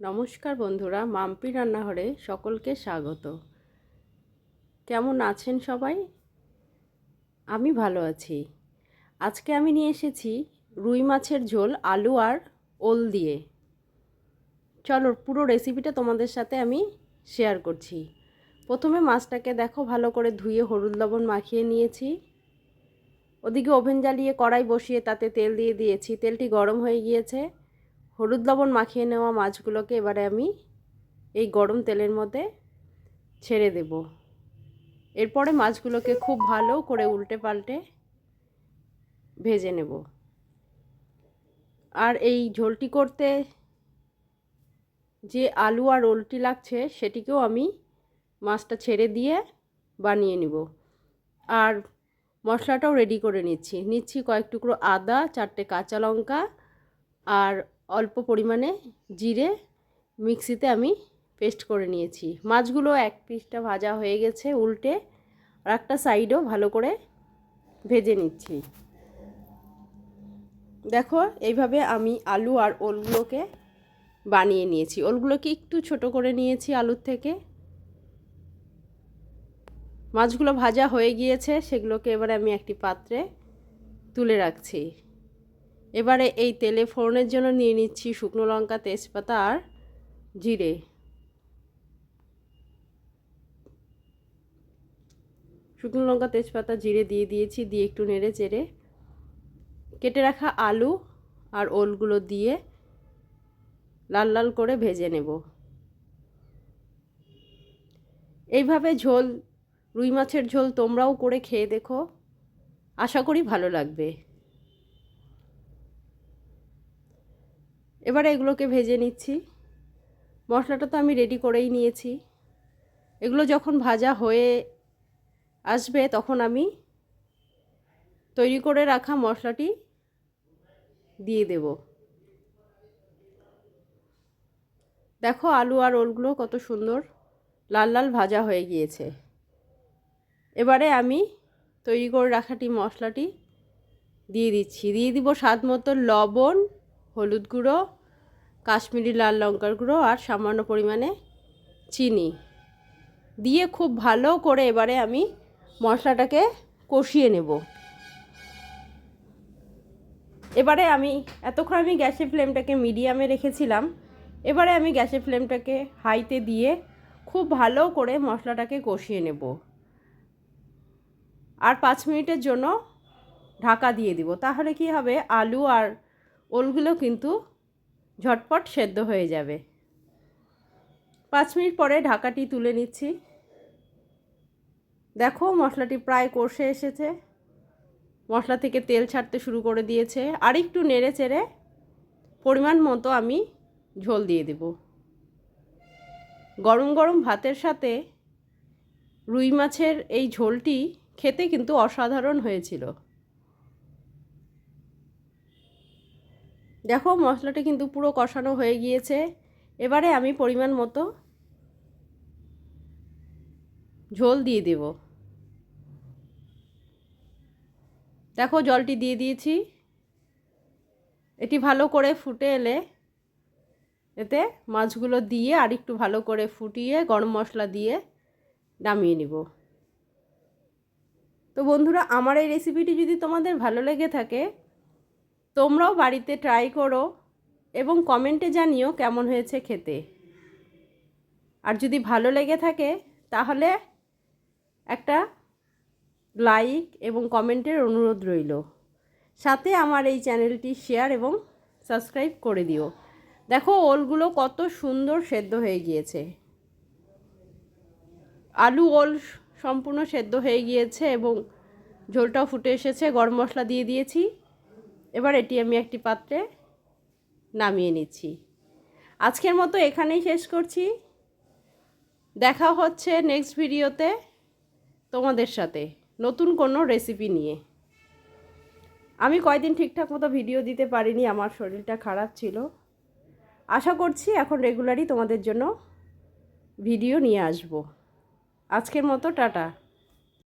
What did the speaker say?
নমস্কার বন্ধুরা, মাম্পি রান্নাঘরে সকলকে স্বাগত। কেমন আছেন সবাই? আমি ভালো আছি। আজকে আমি নিয়ে এসেছি রুই মাছের ঝোল, আলু আর ওল দিয়ে। চলো, পুরো রেসিপিটা তোমাদের সাথে আমি শেয়ার করছি। প্রথমে মাছটাকে দেখো, ভালো করে ধুয়ে হলুদ লবণ মাখিয়ে নিয়েছি। ওদিকে ওভেন জ্বালিয়ে কড়াই বসিয়ে তাতে তেল দিয়ে দিয়েছি। তেলটি গরম হয়ে গিয়েছে। হলুদ লবণ মাখিয়ে নেওয়া মাছগুলোকে এবারে আমি এই গরম তেলের মধ্যে ছেড়ে দেব। এরপরে মাছগুলোকে খুব ভালো করে উল্টে পাল্টে ভেজে নেব। আর এই ঝোলটি করতে যে আলু আর ওলটি লাগছে সেটিকেও আমি মাছটা ছেড়ে দিয়ে বানিয়ে নিব। আর মশলাটাও রেডি করে নিচ্ছি। নিচ্ছি কয়েক টুকরো আদা, চারটে কাঁচা লঙ্কা আর অল্প পরিমাণে জিরে মিক্সিতে আমি পেস্ট করে নিয়েছি। মাছগুলো এক পিসটা ভাজা হয়ে গেছে উল্টে, আর একটা সাইডও ভালো করে ভেজে নিচ্ছি। দেখো, এইভাবে আমি আলু আর ওলগুলোকে বানিয়ে নিয়েছি। ওলগুলোকে একটু ছোট করে নিয়েছি আলুর থেকে। মাছগুলো ভাজা হয়ে গিয়েছে, সেগুলোকে এবারে আমি একটি পাত্রে তুলে রাখছি। এবারে এই তেলে ফোড়নের জন্য নিয়ে নিচ্ছি শুকনো লঙ্কা, তেজপাতা আর জিরে। শুকনো লঙ্কা, তেজপাতা, জিরে দিয়ে দিয়েছি, দিয়ে একটু নেড়ে চেড়ে কেটে রাখা আলু আর ওলগুলো দিয়ে লাল লাল করে ভেজে নেব। এইভাবে ঝোল, রুই মাছের ঝোল তোমরাও করে খেয়ে দেখো। আশা করি ভালো লাগবে। এবারে এগুলোকে ভেজে নিচ্ছি। মশলাটা তো আমি রেডি করেই নিয়েছি। এগুলো যখন ভাজা হয়ে আসবে তখন আমি তৈরি করে রাখা মশলাটি দিয়ে দেব। দেখো আলু আর ওলগুলো কত সুন্দর লাল লাল ভাজা হয়ে গিয়েছে। এবারে আমি তৈরি করে রাখাটি মশলাটি দিয়ে দিচ্ছি। দিয়ে দিব স্বাদ মতো লবণ, হলুদ গুঁড়ো কাশ্মীরি লাল লঙ্কার গুঁড়ো আর সামান্য পরিমাণে চিনি। দিয়ে খুব ভালো করে এবারে আমি মশলাটাকে কষিয়ে নেব। এবারে আমি, এতক্ষণ আমি গ্যাসের ফ্লেমটাকে মিডিয়ামে রেখেছিলাম। এবারে আমি গ্যাসের ফ্লেমটাকে হাইতে দিয়ে খুব ভালো করে মশলাটাকে কষিয়ে নেব। আর পাঁচ মিনিটের জন্য ঢাকা দিয়ে দিব। তাহলে কি হবে? আলু আর ওলগুলো কিন্তু ঝটপট সেদ্ধ হয়ে যাবে। পাঁচ মিনিট পরে ঢাকাটি তুলে নিচ্ছি। দেখো মশলাটি প্রায় কষে এসেছে। মশলা থেকে তেল ছাড়তে শুরু করে দিয়েছে। আর একটু নেড়ে চেড়ে পরিমাণ মতো আমি ঝোল দিয়ে দেব। গরম গরম ভাতের সাথে রুই মাছের এই ঝোলটি খেতে কিন্তু অসাধারণ হয়েছিল। দেখো মশলাটা কিন্তু পুরো কষানো হয়ে গিয়েছে। এবারে আমি পরিমাণ মতো ঝোল দিয়ে দেব। দেখো জলটি দিয়ে দিয়েছি। এটি ভালো করে ফুটে এলে এতে মাছগুলো দিয়ে আর একটু ভালো করে ফুটিয়ে গরম মশলা দিয়ে নামিয়ে নিব। তো বন্ধুরা, আমার এই রেসিপিটি যদি তোমাদের ভালো লেগে থাকে তোমরাও বাড়িতে ট্রাই করো এবং কমেন্টে জানিও কেমন হয়েছে খেতে। আর যদি ভালো লেগে থাকে, তাহলে একটা লাইক এবং কমেন্টের অনুরোধ রইল। সাথে আমার এই চ্যানেলটি শেয়ার এবং সাবস্ক্রাইব করে দিও। দেখো, ওলগুলো কত সুন্দর সেদ্ধ হয়ে গিয়েছে। আলু ওল সম্পূর্ণ সেদ্ধ হয়ে গিয়েছে এবং ঝোলটাও ফুটে এসেছে। গরম মশলা দিয়ে দিয়েছি। এবার এটি আমি একটি পাত্রে নামিয়ে নিচ্ছি। আজকের মতো এখানেই শেষ করছি। দেখা হচ্ছে নেক্সট ভিডিওতে তোমাদের সাথে নতুন কোনো রেসিপি নিয়ে। আমি কয়দিন ঠিকঠাক মতো ভিডিও দিতে পারিনি, আমার শরীরটা খারাপ ছিল। আশা করছি এখন রেগুলারই তোমাদের জন্য ভিডিও নিয়ে আসব। আজকের মতো, টাটা।